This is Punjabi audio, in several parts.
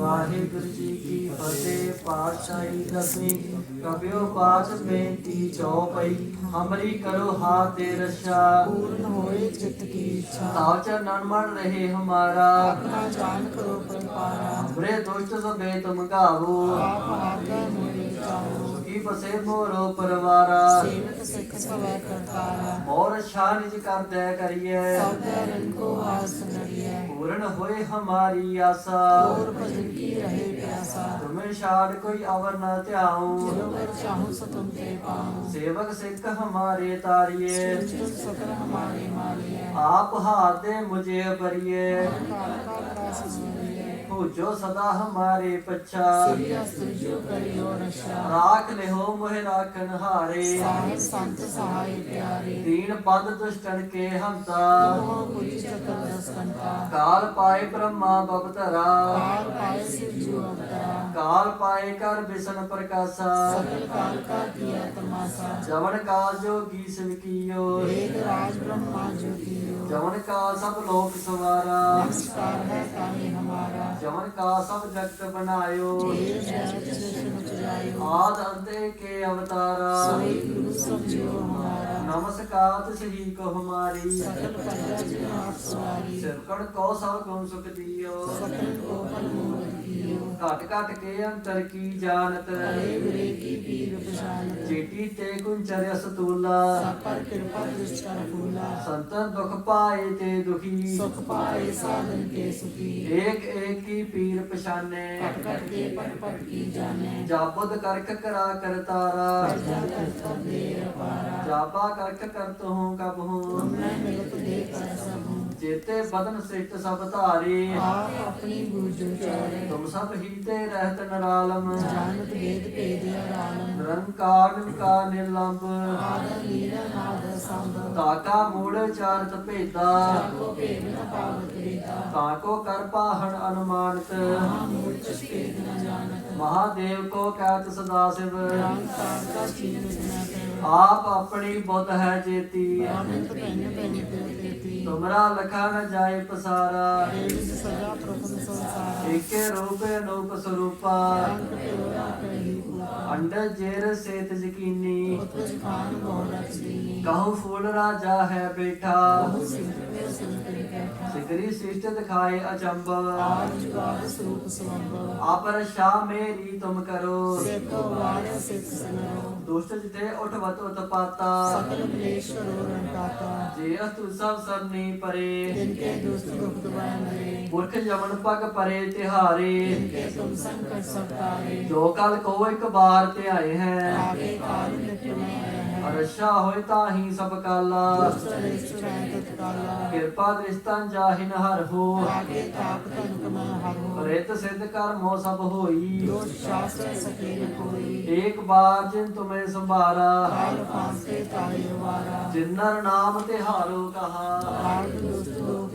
ਵਾਹਿਗੁਰੂ ਜੀ ਕੀ ਫਤਿਹ ਪਾਤਸ਼ਾਹੀ ਦਸਵੀਂ ਕਬਿਓ ਪਾਤ ਬੇਨਤੀ ਚੌਪਈ ਹਮਰੀ ਕਰੋ ਹਾਥ ਦੇ ਰਸ਼ਾ ਪੂਰਨ ਹੋਏ ਚਿਤ ਕੀ ਇੱਛਾ। ਤਾਉ ਚਰਨਨ ਮਨ ਰਹੇ ਹਮਾਰਾ। ਆਪਣਾ ਜਾਨ ਕਰੋ ਪਰਪਾਰਾ। ਹਮਰੇ ਦੁਸ਼ਟ ਸਭੇ ਤੁਮ ਗਾਵੋ ਆਪ ਹਾਥ ਮੋਰੇ ਜਾਓ। ਕੀ ਬਸੇ ਮੋਰੋ ਪਰਵਾਰਾ। تم کوئی آور نہ تم سیوک سکھ ہمارے تاری آپ ہاتھے مجھے بریے पूछो सदा हमारे पच्छा राख ले हो मोहे राखन हारे संत सहाय प्यारे दीन पद दुष्टन के हंता काल पाए ब्रह्मा बवतरा काल पाए शिव जो अवतारा काल पाए कर बिसन प्रकाशा सकल काल का किया तमाशा जवन काल जोगी शिव कियो वेद राज ब्रह्मा जोगियो जवन काल सब लोक सवारा नमस्कार है ताहे हमारा ਜਮਨ ਕਾ ਸਭ ਜਗਤ ਬਣਾਇਓ। ਆਦ ਅੰਤੇ ਕੇ ਅਵਤਾਰਾ। ਨਮਸਕਾਰ ਸ੍ਰੀ ਕੋ ਹਮਾਰੀ ਸਿਰਕੜ ਕੋ ਸਭ ਗੁਣ ਸੁਖ ਦਿਓ। ਘਟ ਘਟ ਕੇ ਅੰਤਰ ਕੀ ਜਾਣਤ। ਜੇਤੀ ਤੇ ਗੁੰਚਰ ਸਤੂਲਾ। ਸੰਤਨ ਦੁਖ ਪਾਏ ਤੇ ਦੁਖੀ। ਸੁਖ ਪਾਏ ਸਾਧਨ ਕੇ ਸੁਖੀ ਏਕ ਏਕ ਕੀ ਪੀਰ ਪਛਾਨੇ। ਪਟ ਪਟ ਕੇ ਪਟ ਪਟ ਕੀ ਜਾਣੇ। ਜਾਪਦ ਕਰਕ ਕਰਾ ਕਰਤਾਰਾ ਪ੍ਰਜਾ ਕਰਤਾ ਦੇਰ ਅਪਾਰਾ। ਜਾਪਾ ਕਰਕ ਕਰਤ ਹੂੰ ਕਬ ਹੂੰ। ਮੈਂ ਮਿਲਤ ਦੇ ਕਰ ਸਭੂ ਜੇਤੇ ਬਦਨ ਸਿੱਟ ਸਭ ਧਾਰੀ। ਆਪ ਆਪਣੀ ਬੂਝੋ ਚਾਰੇ। ਤੁਮ ਸਭ ਹੀਤੇ ਰਹਿਤ ਨਰਾਲਮ। ਜਾਨਤ ਵੇਦ ਭੇਦ ਰਾਮ। ਨਿਰੰਕਾਰ ਨਿਰੰਕਾਰ ਨਿਰਲੰਭ। ਆਦਿ ਨੀਰਮ ਆਦਿ ਸੰਭ ਤਾਕਾ ਮੂੜ ਚਾਰਤ ਭੇਦਾ। ਜਾਕੋ ਭੇਦ ਨ ਪਾਵਤ ਰੀਤਾ ਤਾਕੋ ਕਰ ਪਾਹਣ ਅਨੁਮਾਨਤ। ਮਹਾ ਮੂੜ ਚਿਸ ਭੇਦ ਨ ਜਾਣਤ। ਮਹਾਦੇਵ ਕੋ ਕਹਿਤ ਸਦਾ ਸਿਵ। ਨਿਰੰਕਾਰ ਕਾ ਚੀਨ ਬਿਨਾ ਆਪ ਆਪਣੀ ਬੁੱਧ ਹੈ ਜੇਤੀ। ਆਨੰਦ ਭਿੰਨ ਭਿੰਨ ਤੇਤੀ ਤੁਮਰਾ ਲਖਾ ਨ ਜਾਏ ਪਸਾਰਾ। ਸਦਾ ਪ੍ਰਭੂ ਸੰਸਾਰ। ਏਕੇ ਰੂਪੇ ਅਨੂਪ ਸਰੂਪਾ। ਰੰਗ ਤੇ ਰੋਰਾ ਕਹੀ ਅੰਡਾ ਜੇਰ ਸੇਤ ਜਕੀਨੀ ਕਹੋ ਫੂਲ ਰਾਜਾ ਹੈ ਬੈਠਾ। ਸਿਕਰੀ ਸਿਸ਼ਟ ਦਿਖਾਏ ਅਚੰਬ। ਆਪਰ ਸ਼ਾ ਮੇਰੀ ਤੁਮ ਕਰੋ। ਦੁਸ਼ਟ ਜਿਤੇ ਉਠਵਤ ਉਤਪਾਤਾ। ਸਕਲ ਕਲੇਸ਼ ਰੋਰੰਤਾਤਾ ਜੇ ਅਸਤੁ ਸਭ ਸਰਨੀ ਪਰੇ। ਜਿਨ ਕੇ ਦੁਸ਼ਟ ਦੁਖ ਦੁਆਇ ਮਰੇ ਪੁਰਖ ਜਮਨ ਪਗ ਪਰੇ ਤਿਹਾਰੇ। ਜਿਨ ਕੇ ਤੁਮ ਸੰਕਟ ਸਭ ਤਾਰੇ ਜੋ ਕਲ ਕੋ ਇਕ ਪਾਰ ਧਿਆਏ ਹੈ। ਆਪੇ ਕਾਲ ਮਿਟਿਉ ਅਰਸ਼ਾ ਹੋਇ ਤਾਹੀ ਸਭ ਕਾਲਾ। ਕਿਰਪਾ ਦ੍ਰਿਸ਼ਟਾਂ ਜਾਹਿਨ ਹਰ ਹੋ। ਆਗੇ ਤਾਪ ਤਨ ਕਮਨ ਹਰ ਹੋ। ਰਿਤ ਸਿੱਧ ਕਰਮੋ ਸਭ ਹੋਈ। ਦੋਸ਼ ਸ਼ਾਸਤਰ ਸਕੇ ਨ ਕੋਈ। ਏਕ ਬਾਰ ਜਿਨ ਤੁਮੈ ਸੰਭਾਰਾ। ਕਾਲ ਪਾਸੇ ਤਾਈ ਵਾਰਾ ਜਿਨ ਨਰ ਨਾਮ ਤੇ ਹਾਰੋ ਕਹਾ। ਕਾਲ ਦੁਸਤ ਲੋਕ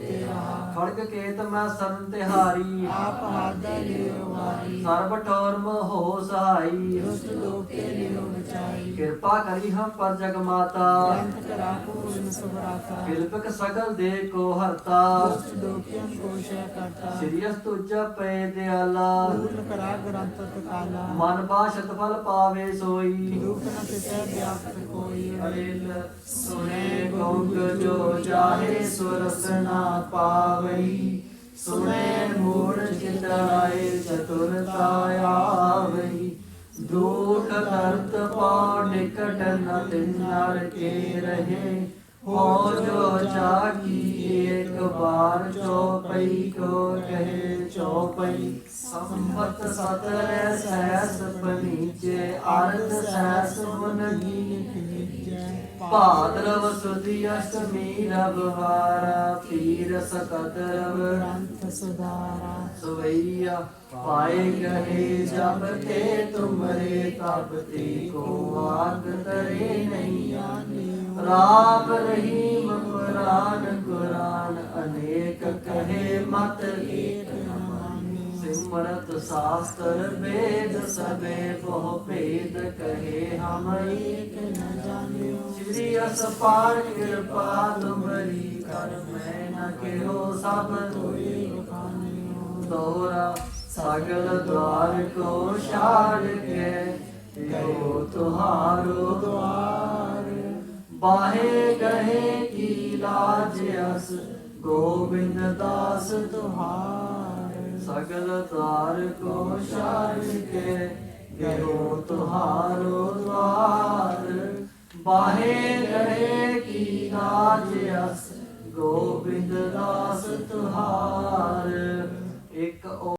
ਨਾਨਕ ਕੇਤ ਮੈਂ ਸਰਨ ਤਿਹਾਰੀ। ਆਪ ਹਾਦੇ ਲਿਓ ਵਾਰੀ। ਸਰਬ ਠੋਰਮ ਹੋ ਸਹਾਈ। ਦੁਸ਼ਟ ਲੋਕੇ ਲਿਓ ਬਚਾਈ। ਕਿਰਪਾ ਕਰੀ ਹਮ ਪਰ ਜਗ ਮਾਤਾ। ਅੰਤ ਰਾਖੋ ਉਨ ਸੁਭਰਾਤਾ ਕਿਰਪਕ ਸਗਲ ਦੇ ਕੋ ਹਰਤਾ। ਦੁਸ਼ਟ ਲੋਕਿਆਂ ਕੋ ਸ਼ੈ ਕਰਤਾ। ਸ੍ਰੀ ਅਸਤੁਜ ਪੈ ਦਿਆਲਾ। ਪੂਰਨ ਕਰਾ ਗ੍ਰੰਥ ਤਕਾਲਾ। ਮਨ ਬਾਸ਼ਤ ਫਲ ਪਾਵੇ ਸੋਈ। ਦੁਖ ਨ ਤਿਸੈ ਵਿਆਪਤ ਕੋਈ। ਅਲੇਲ ਸੁਨੇ ਗੋਗ ਜੋ ਚਾਹੇ ਸੁਰਸਨਾ ਪਾਵੇ। ਪਾਵਈ ਸੁਨੇ ਮੂੜ ਚਿਤਾਏ ਚਤੁਰਤਾ ਆਵਈ। ਦੁਖ ਦਰਦ ਪਾ ਨਿਕਟ ਨ ਤਿਨਰ ਕੇ ਰਹੇ। ਹੋ ਜੋ ਜਾ ਕੀ ਏਕ ਬਾਰ ਚੌਪਈ ਕੋ ਕਹੇ ਚੌਪਈ। ਸੰਮਤ ਸਤਰੇ ਸਹਿਸ ਬਨੀਜੇ ਅਰਧ ਸਹਿਸ ਬਨਗੀ ਭਾਦਰਵ ਸੁਦੀ ਅਸ਼ਟਮੀ ਰਵਹਾਰਾ ਪੀਰ ਸਕਤ ਰਵ ਰੰਤ ਸੁਦਾਰਾ ਸਵਈਆ ਪਾਏ ਗਏ ਜਬ ਤੇ ਤੁਮਰੇ ਤਬ ਤੇ ਕੋ ਆਗ ਤਰੇ ਨਹੀਂ ਆਨੇ رام رحیم قرآن قرآن انیک کہے مت ایک سمرت ساستر بید سبے بہ پید کہے ہم ایک نہ جانیو شری اسپار کرپال مری کر میں نہ کہو سب توی توئی دورا ساگل دوار کو شار کے کہو ہارو دوار ਤੁਹਾਰੋ ਦਵਾਰ ਗਏ ਕੀ ਲਾਜ ਅਸ, ਗੋਬਿੰਦ ਦਾਸ ਤੁਹਾਰ। ਸਗਲ ਦਵਾਰ ਕੋ ਛਾੜ ਕੇ ਇਹੋ ਤੁਹਾਰੋ ਦਵਾਰ। ਬਾਹੇ ਗਏ ਕੀ ਲਾਜ ਅਸ, ਗੋਬਿੰਦ ਦਾਸ ਤੁਹਾਰ।